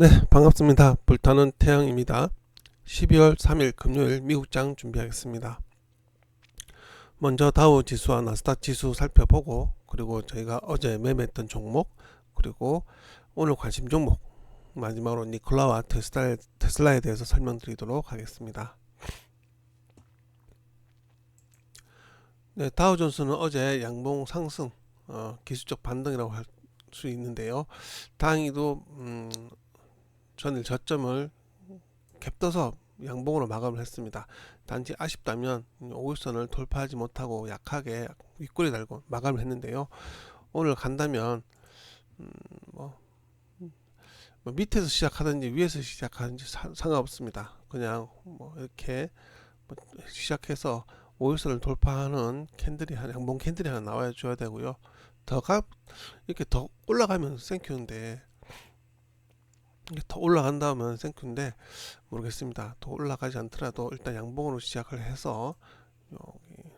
네, 반갑습니다. 불타는 태양입니다. 12월 3일 금요일 미국장 준비하겠습니다. 먼저 다우 지수와 나스닥 지수 살펴보고 그리고 저희가 어제 매매했던 종목 그리고 오늘 관심 종목 마지막으로 니콜라와 테슬라, 테슬라에 대해서 설명드리도록 하겠습니다. 네, 다우존스는 어제 양봉 상승 어, 기술적 반등이라고 할 수 있는데요. 다행히도 음, 전일 저점을 캡떠서 양봉으로 마감을 했습니다. 단지 아쉽다면 5일선을 돌파하지 못하고 약하게 윗골이 달고 마감을 했는데요. 오늘 간다면 음, 뭐, 뭐 밑에서 시작하든지 위에서 시작하든지 사, 상관없습니다. 그냥 뭐 이렇게 뭐 시작해서 5일선을 돌파하는 캔들이 하나 양봉 캔들이 하나 나와야 줘야 되고요. 더가 이렇게 더 올라가면 생큐인데 더 올라간다면 생큐인데 모르겠습니다. 더 올라가지 않더라도 일단 양봉으로 시작을 해서 여기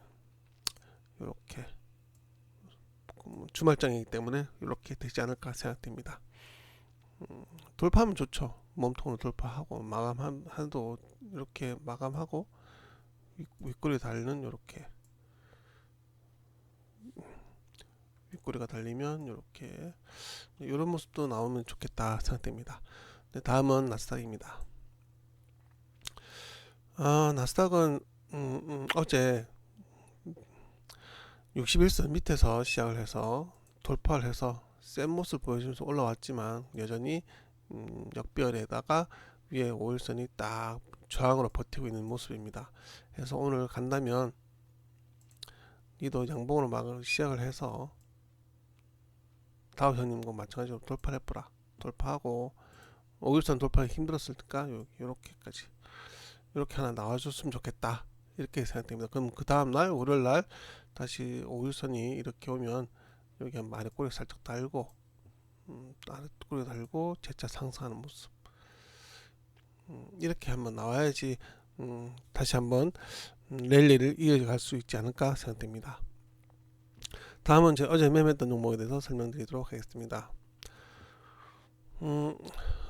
이렇게 주말장이기 때문에 이렇게 되지 않을까 생각됩니다. 음, 돌파하면 좋죠. 몸통으로 돌파하고 마감하도 이렇게 마감하고 윗꼬리 달는 이렇게 윗꼬리가 달리면 이렇게 이런 모습도 나오면 좋겠다 생각됩니다. 네, 다음은 나스닥입니다. 아, 나스닥은 음, 음, 어제 61선 밑에서 시작을 해서 돌파를 해서 센 모습 보여주면서 올라왔지만 여전히 음, 역별에다가 위에 5일선이 딱 저항으로 버티고 있는 모습입니다. 그래서 오늘 간다면 이도 양봉으로 막 시작을 해서 다우 형님과 마찬가지로 돌파를 해보라. 돌파하고 5일선 돌파하기 힘들었을까? 요렇게까지 이렇게 하나 나와줬으면 좋겠다. 이렇게 생각됩니다. 그럼 그 다음 날 월요일 날 다시 5일선이 이렇게 오면 여기 아래 꼬리 살짝 달고 음, 아래 꼬리 달고 재차 상승하는 모습 음, 이렇게 한번 나와야지 음, 다시 한번 음, 랠리를 이어갈 수 있지 않을까 생각됩니다. 다음은 제 어제 매매했던 종목에 대해서 설명드리도록 하겠습니다. 음,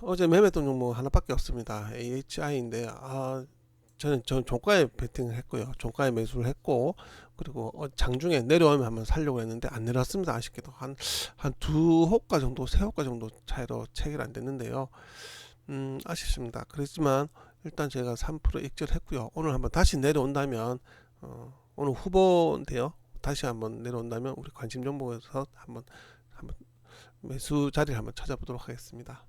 어제 매매했던 종목 하나밖에 없습니다. AHI인데 아, 저는 전 종가에 베팅을 했고요. 종가에 매수를 했고 그리고 어, 장중에 내려오면 한번 살려고 했는데 안 내려왔습니다. 아쉽게도 한 한 두 호가 정도, 세 호가 정도 차이로 체결 안 됐는데요. 음, 아쉽습니다. 그렇지만 일단 제가 3% 익절했고요. 오늘 한번 다시 내려온다면 어, 오늘 후보인데요. 다시 한번 내려온다면 우리 관심 정보에서 한번 한번 매수 자리를 한번 찾아보도록 하겠습니다.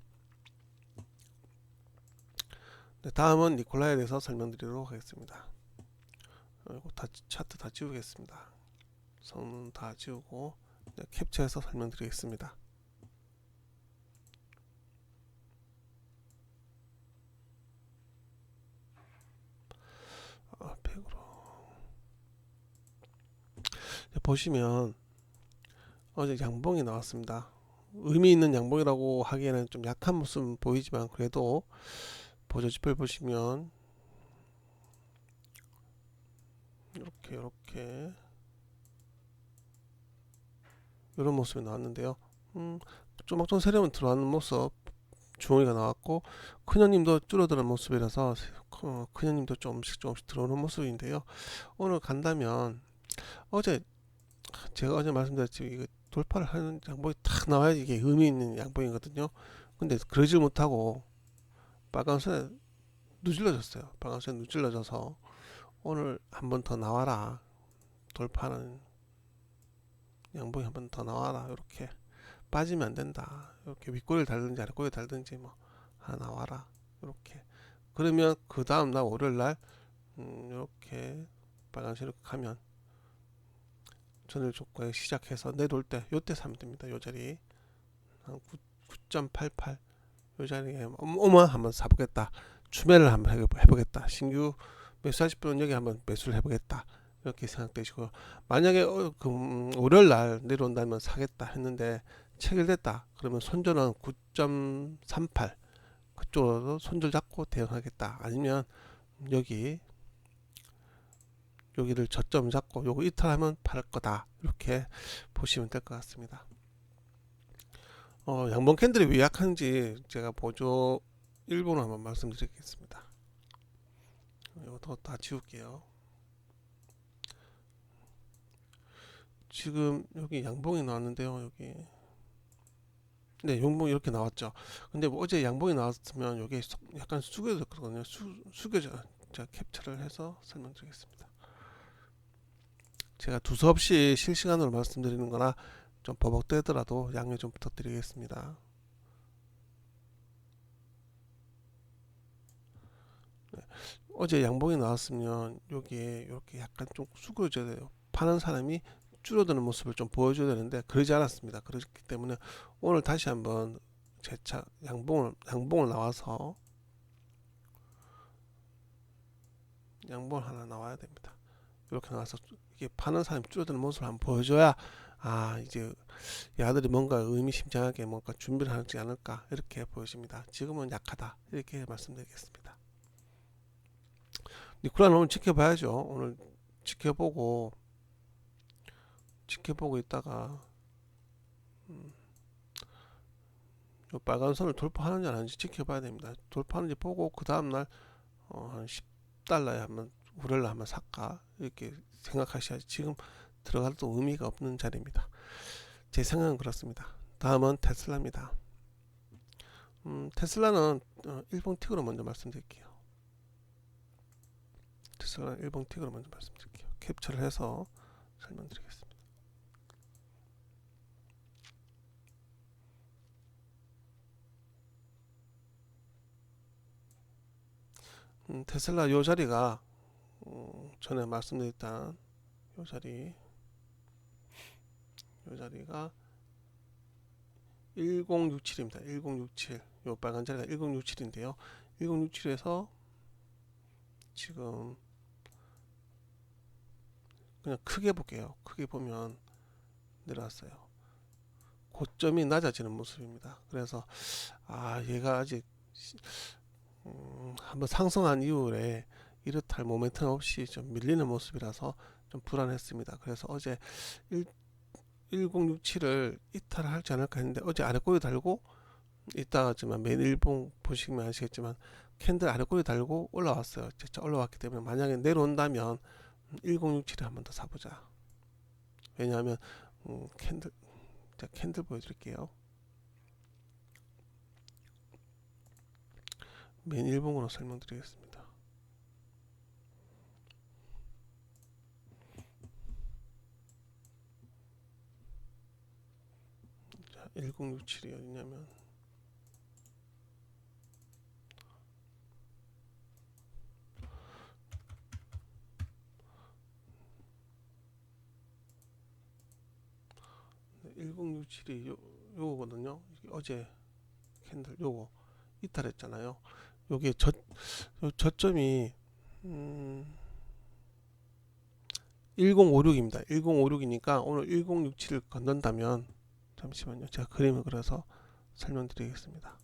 네, 다음은 니콜라에 대해서 설명드리도록 하겠습니다. 이거 다 차트 다 지우겠습니다. 성능 다 지우고 네, 캡처해서 설명드리겠습니다. 아, 100으로 보시면 어제 양봉이 나왔습니다. 의미 있는 양봉이라고 하기에는 좀 약한 모습 보이지만 그래도 보조지표를 보시면 이렇게 이렇게 이런 모습이 나왔는데요. 음, 조막좀 세려면 들어가는 모습 주머니가 나왔고 큰형님도 줄어드는 모습이라서 큰형님도 조금씩 조금씩 들어오는 모습인데요. 오늘 간다면 어제 제가 어제 말씀드렸지 이거 돌파를 하는 양봉이 탁 나와야 이게 의미 있는 양봉이거든요. 근데 그러지 못하고 빨간색 누질러졌어요. 빨간색 누질러져서 오늘 한 번 더 나와라. 돌파는 양봉이 한 번 더 나와라. 이렇게 빠지면 안 된다. 이렇게 윗골을 달든지 아랫골을 달든지 뭐 하나 나와라. 이렇게 그러면 그 다음 날 월요일 날 음, 이렇게 빨간색으로 가면 전일 조건에 시작해서 내려올 때 요때 사면 됩니다. 요 자리 한 9.88 요 자리에 어머 한번 사보겠다. 추매를 한번 해보겠다. 신규 매수하실 분은 여기 한번 매수를 해보겠다. 이렇게 생각되시고 만약에 어, 그, 음, 월요일 날 내려온다면 사겠다 했는데 체결됐다. 그러면 손절은 9.38 그쪽으로 손절 잡고 대응하겠다. 아니면 여기 여기를 저점 잡고 요거 이탈하면 팔 거다 이렇게 보시면 될 것 같습니다 어, 양봉 캔들이 왜 약한지 제가 보조 일본어 한번 말씀드리겠습니다. 이것도 다 지울게요. 지금 여기 양봉이 나왔는데요. 여기 네, 양봉이 이렇게 나왔죠. 근데 뭐 어제 양봉이 나왔으면 속- 약간 숙여졌거든요. 수, 숙여져. 제가 캡처를 해서 설명드리겠습니다. 제가 두서없이 실시간으로 말씀드리는 거나 좀 버벅대더라도 양해 좀 부탁드리겠습니다. 네, 어제 양봉이 나왔으면 여기에 이렇게 약간 좀 숙여져야 돼요. 파는 사람이 줄어드는 모습을 좀 보여줘야 되는데 그러지 않았습니다. 그렇기 때문에 오늘 다시 한번 재차 양봉을 양봉을 나와서 양봉을 하나 나와야 됩니다. 이렇게 나와서 이게 파는 사람이 줄어드는 모습을 한번 보여줘야 아 이제 야들이 뭔가 의미심장하게 뭔가 준비를 하지 않을까 이렇게 보여집니다. 지금은 약하다 이렇게 말씀드리겠습니다. 니콜라는 오늘 지켜봐야죠. 오늘 지켜보고 지켜보고 있다가 음, 요 빨간 선을 돌파하는지 안 하는지 지켜봐야 됩니다. 돌파하는지 보고 그 다음날 어, 한 10달러에 한번 우렐라 한번 살까 이렇게 생각하셔야지 지금 들어가도 의미가 없는 자리입니다. 제 생각은 그렇습니다. 다음은 테슬라입니다. 음, 테슬라는 어, 일본 틱으로 먼저 말씀드릴게요. 테슬라는 일본 틱으로 먼저 말씀드릴게요. 캡처를 해서 설명드리겠습니다. 음, 테슬라 요 자리가 음, 전에 말씀드렸던 요 자리 요 자리가 1067입니다. 1067. 요 빨간 자리가 1067인데요. 1067에서 지금 그냥 크게 볼게요. 크게 보면 내려왔어요. 고점이 낮아지는 모습입니다. 그래서 아 얘가 아직 시- 음, 한번 상승한 이후에 이렇다 할 모멘텀 없이 좀 밀리는 모습이라서 좀 불안했습니다. 그래서 어제 1, 1067을 이탈할지 않을까 했는데 어제 아래 꼬리 달고 이따가지만 메인 일봉 보시면 아시겠지만 캔들 아래 꼬리 달고 올라왔어요. 진짜 올라왔기 때문에 만약에 내려온다면 1067에 한 번 더 사보자. 왜냐하면 음, 캔들 자 캔들 보여드릴게요. 메인 일봉으로 설명드리겠습니다. 자, 1067이 어디냐면 네, 1067이 요, 요거거든요. 어제 캔들 요거 이탈했잖아요. 요게 저, 요 저점이 음, 1056입니다. 1056이니까 오늘 1067을 건넌다면 잠시만요. 제가 그림을 그려서 설명드리겠습니다.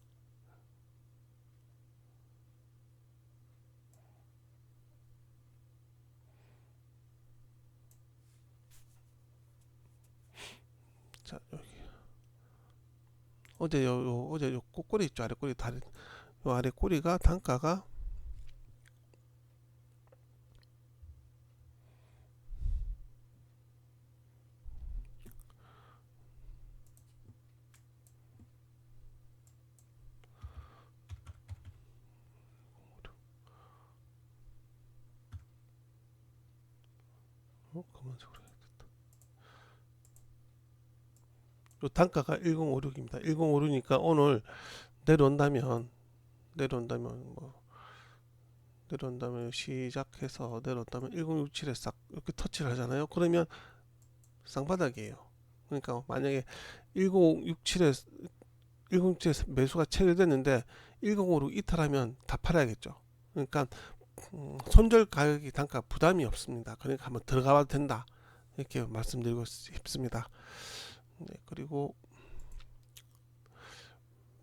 자 여기 어제 요, 요 어제 요 꼬리 있죠 아래 꼬리 다리 요 아래 꼬리가 단가가 어 검은색으로 해야겠다. 요 단가가 1056입니다. 1056이니까 오늘 내려온다면 내려온다면 뭐 내려온다면 시작해서 내려온다면 1067에 싹 이렇게 터치를 하잖아요. 그러면 쌍바닥이에요. 그러니까 만약에 1067에 1067에 매수가 체결됐는데 1056 이탈하면 다 팔아야겠죠. 그러니까 음, 손절 가격이 단가 부담이 없습니다. 그러니까 한번 들어가 봐도 된다. 이렇게 말씀드리고 싶습니다. 네, 그리고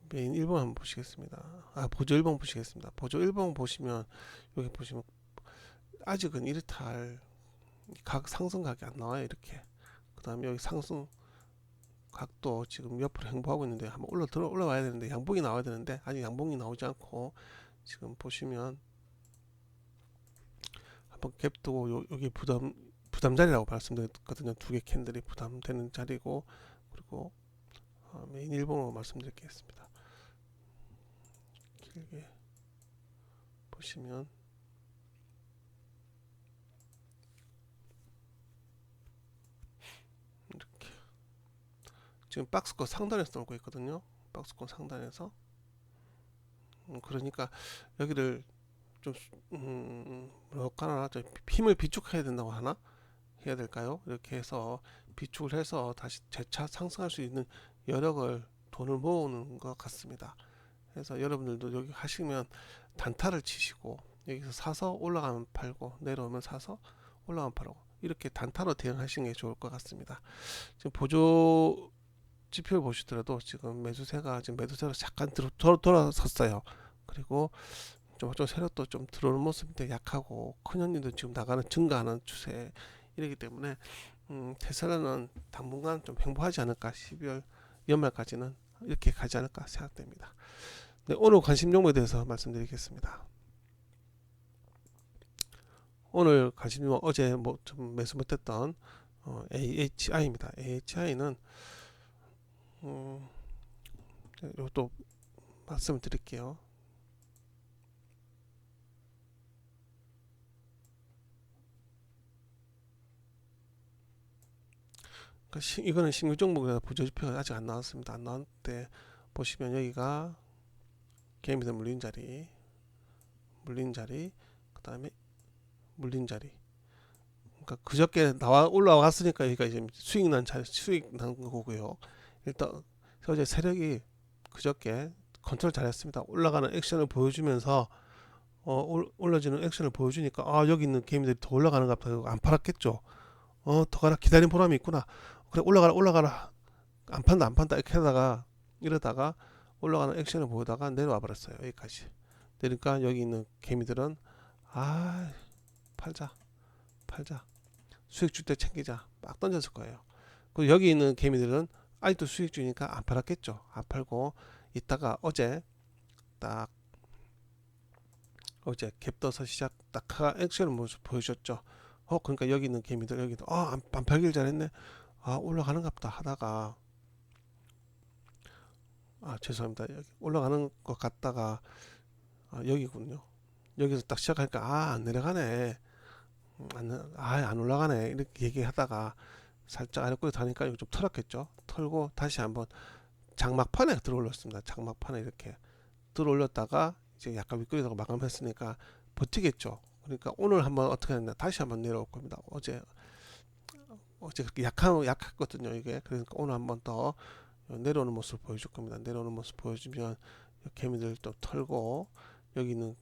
메인 1번 한번 보시겠습니다. 아, 보조 1번 보시겠습니다. 보조 1번 보시면 여기 보시면 아직은 이렇다 할각 상승 각이 안 나와요. 이렇게. 그 다음에 여기 상승 각도 지금 옆으로 행보하고 있는데 한번 올라 들어 올라와야 되는데 양봉이 나와야 되는데 아직 양봉이 나오지 않고 지금 보시면 한번 갭 두고 요, 여기 부담 부담 자리라고 말씀드렸거든요. 두 개 캔들이 부담되는 자리고 그리고 어, 메인 일봉으로 말씀드리겠습니다. 길게 보시면 이렇게 지금 박스권 상단에서 놀고 있거든요. 박스권 상단에서 음, 그러니까 여기를 좀 음, 뭐랄까 하나 좀 힘을 비축해야 된다고 하나 해야 될까요? 이렇게 해서 비축을 해서 다시 재차 상승할 수 있는 여력을 돈을 모으는 것 같습니다. 그래서 여러분들도 여기 하시면 단타를 치시고 여기서 사서 올라가면 팔고 내려오면 사서 올라가면 팔고 이렇게 단타로 대응하시는 게 좋을 것 같습니다. 지금 보조 지표를 보시더라도 지금 매수세가 지금 매수세로 잠깐 들어, 돌아, 돌아섰어요. 그리고 좀, 좀 세력도 좀 들어오는 모습인데 약하고 큰형님도 지금 나가는 증가하는 추세 이러기 때문에 음, 테슬라는 당분간 좀 행보하지 않을까 12월 연말까지는 이렇게 가지 않을까 생각됩니다. 네, 오늘 관심 종목에 대해서 말씀드리겠습니다. 오늘 관심 종목 어제 뭐 좀 매수 못했던 어, AHI입니다. AHI는 음, 이것도 말씀을 드릴게요. 그러니까 시, 이거는 신규 종목이라 부저지표가 아직 안 나왔습니다. 안 나왔는데 보시면 여기가 개미들 물린 자리, 물린 자리, 그 다음에 물린 자리. 그러니까 그저께 나와 올라왔으니까 여기가 이제 수익 난 자리, 수익 난 거고요. 일단 어제 세력이 그저께 컨트롤 잘했습니다. 올라가는 액션을 보여주면서 어, 올라지는 액션을 보여주니까 아 여기 있는 개미들이 더 올라가는 것 같다. 안 팔았겠죠. 어, 더 가라 기다린 보람이 있구나. 그래 올라가라 올라가라. 안 판다 안 판다. 이렇게 하다가 이러다가 올라가는 액션을 보다가 내려와 버렸어요 여기까지. 그러니까 여기 있는 개미들은 아 팔자 팔자. 수익 줄 때 챙기자. 막 던졌을 거예요. 그리고 여기 있는 개미들은 아직도 수익 주니까 안 팔았겠죠. 안 팔고 이따가 어제 딱 어제 갭 떠서 시작 딱 액션을 보여줬죠. 어 그러니까 여기 있는 개미들 여기도 아안 안 팔길 잘했네 아 올라가는 갑다 하다가 아 죄송합니다. 여기 올라가는 것 같다가 아, 여기군요. 여기서 딱 시작하니까 아 안 내려가네. 음, 안, 아 안 올라가네. 이렇게 얘기하다가 살짝 아래 꼬리 다니까 이거 좀 털었겠죠? 털고 다시 한번 장막판에 들어 올렸습니다. 장막판에 이렇게 들어 올렸다가 이제 약간 윗꼬리다가 마감했으니까 버티겠죠. 그러니까 오늘 한번 어떻게 했냐. 다시 한번 내려올 겁니다. 어제 어제 그렇게 약한 약했거든요 이게. 그러니까 오늘 한번 더 내려오는 모습을 보여줄 겁니다. 내려오는 모습 보여주면 개미들 또 털고 여기 있는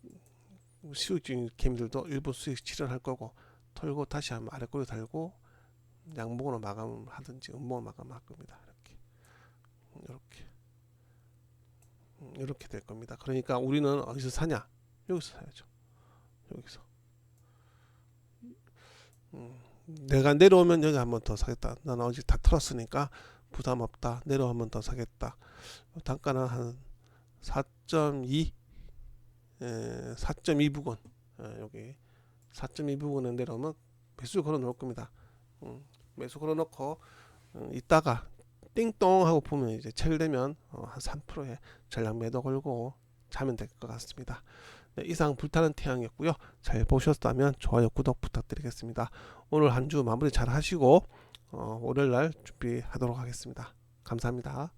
수익 중인 개미들도 일부 수익 실현할 거고 털고 다시 한번 아래 꼬리 달고 양봉으로 마감을 하든지 음봉으로 마감할 겁니다. 이렇게. 이렇게. 이렇게 될 겁니다. 그러니까 우리는 어디서 사냐? 여기서 사야죠. 여기서. 음. 내가 내려오면 여기 한 번 더 사겠다. 나는 어제 다 털었으니까 부담 없다. 내려 한 번 더 사겠다. 단가는 한 4.2, 4.2 부근 에, 여기 4.2 부근에 내려오면 매수 걸어 놓을 겁니다. 음, 매수 걸어 놓고 음, 이따가 띵동 하고 보면 이제 체결되면 어, 한 3%의 전량 매도 걸고 자면 될 것 같습니다. 네, 이상 불타는 태양이었고요. 잘 보셨다면 좋아요, 구독 부탁드리겠습니다. 오늘 한 주 마무리 잘 하시고 어, 월요일 날 준비하도록 하겠습니다. 감사합니다.